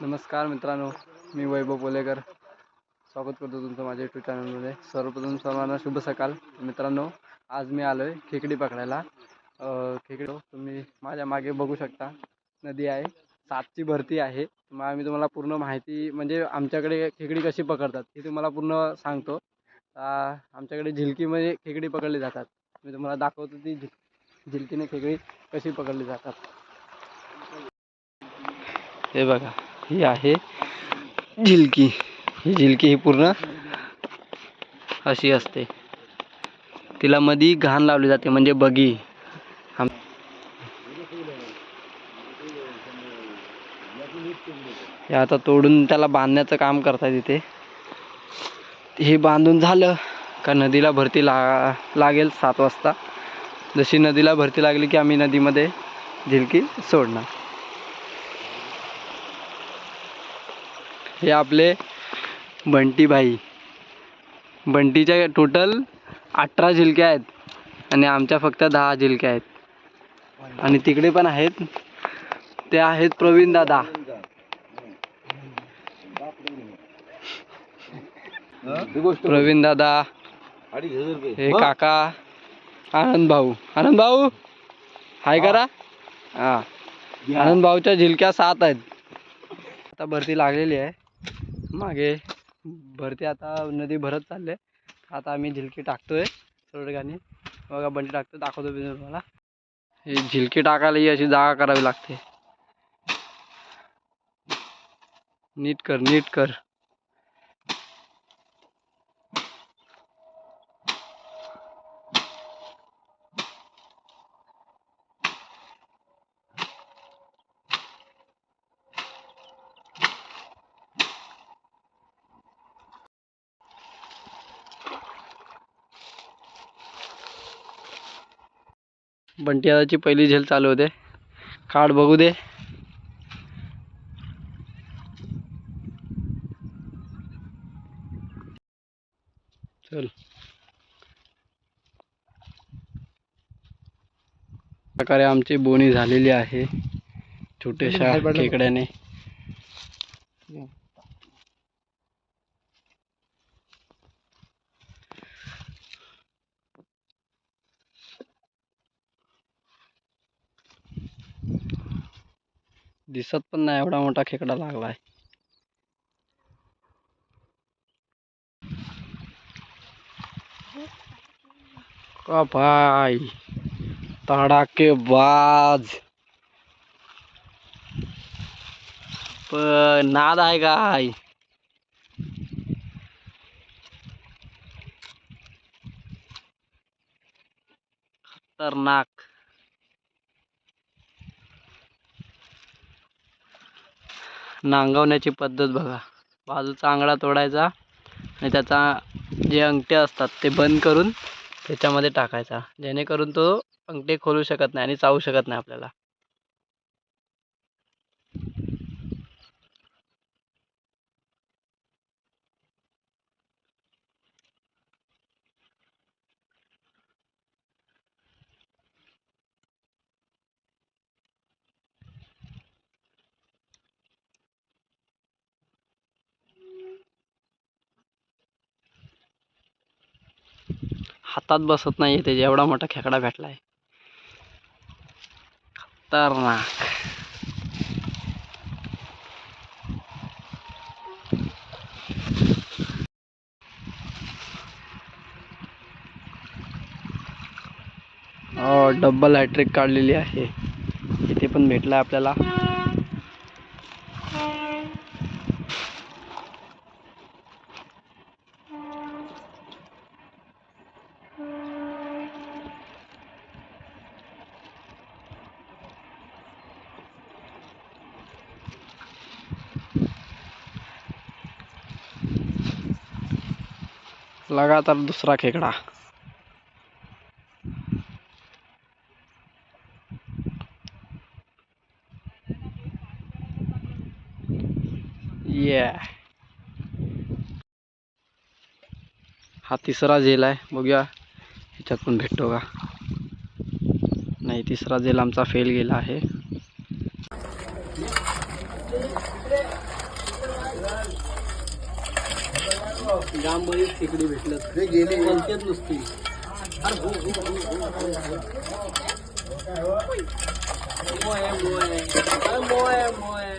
नमस्कार मित्रांनो मी वैभव बोलेकर स्वागत करतो तुमचं माझ्या यूट्यूब चॅनलमध्ये सर्वप्रथम सर्वांना शुभ सकाळ. मित्रांनो आज मी आलो आहे खेकडी पकडायला. खेकडो खेकडी तुम्ही माझ्या मागे बघू शकता. नदी आहे. सातची भरती आहे. मग आम्ही तुम्हाला पूर्ण माहिती म्हणजे आमच्याकडे खेकडी कशी पकडतात हे तुम्हाला पूर्ण सांगतो. आमच्याकडे झिलकीमध्ये खेकडी पकडली जातात. मी तुम्हाला दाखवतो ती झिल झिलकीने खेकडी कशी पकडली जातात. हे बघा. ही आहे झिलकी. ही झिलकी ही पूर्ण अशी असते. तिला मधी घाण लावली जाते म्हणजे बगी. आम- हे आता तोडून त्याला बांधण्याचं काम करतात इथे हे बांधून झालं का नदीला भरती ला लागेल सात वाजता. जशी नदीला भरती लागली की आम्ही नदीमध्ये झिलकी सोडणार. हे आपले बंटी भाई. बंटीच्या टोटल अठरा झिलक्या आहेत आणि आमच्या फक्त दहा झिलक्या आहेत. आणि तिकडे पण आहेत. ते आहेत प्रवीण दादा. प्रवीण दादा हे काका आनंद भाऊ. आनंद भाऊ हाय करा. हा. आनंद भाऊच्या झिलक्या सात आहेत. आता भरती लागलेली आहे. मागे भरती आता नदी भरत चालले. आता आम्ही झिलकी टाकतोय सोडगाने बघा बंडी टाकतो दाखवतो मी तुम्हाला. ही झिलकी टाकायला ही अशी जागा करावी लागते. नीट कर नीट कर. बंटी दादाची पहिली झेल चालू होते. काढ बघू दे. चल. प्रकारे आमची बोनी झालेली आहे. छोट्याशा खेकड्याने. दिसत पण नाही एवढा मोठा खेकडा लागलाय. का भाई? तडाकेबाज पण नाद आहे काय खतरनाक. नांगवण्याची पद्धत बघा. बाजूचा आंगडा तोडायचा आणि त्याचा जे अंगठे असतात ते बंद करून त्याच्यामध्ये टाकायचा. जेणेकरून तो अंगठे खोलू शकत नाही आणि चावू शकत नाही आपल्याला. हातात बसत नाही ते एवढा मोठा खेकडा भेटलाय. खतरनाक. डबल डब्बल हॅट्रिक काढलेली आहे. इथे पण भेटलाय आपल्याला. लगातार दुसरा खेकडा. ये हा तिसरा झेल आहे. बघूया. ह्याच्यात पण भेटतो का? नाही तिसरा झेल आमचा फेल गेला आहे. जांभळी खेकडी भेटलं. ते गेले. कोणत्याच नुसती? अरे हो? मोय मोय. मोय मोय.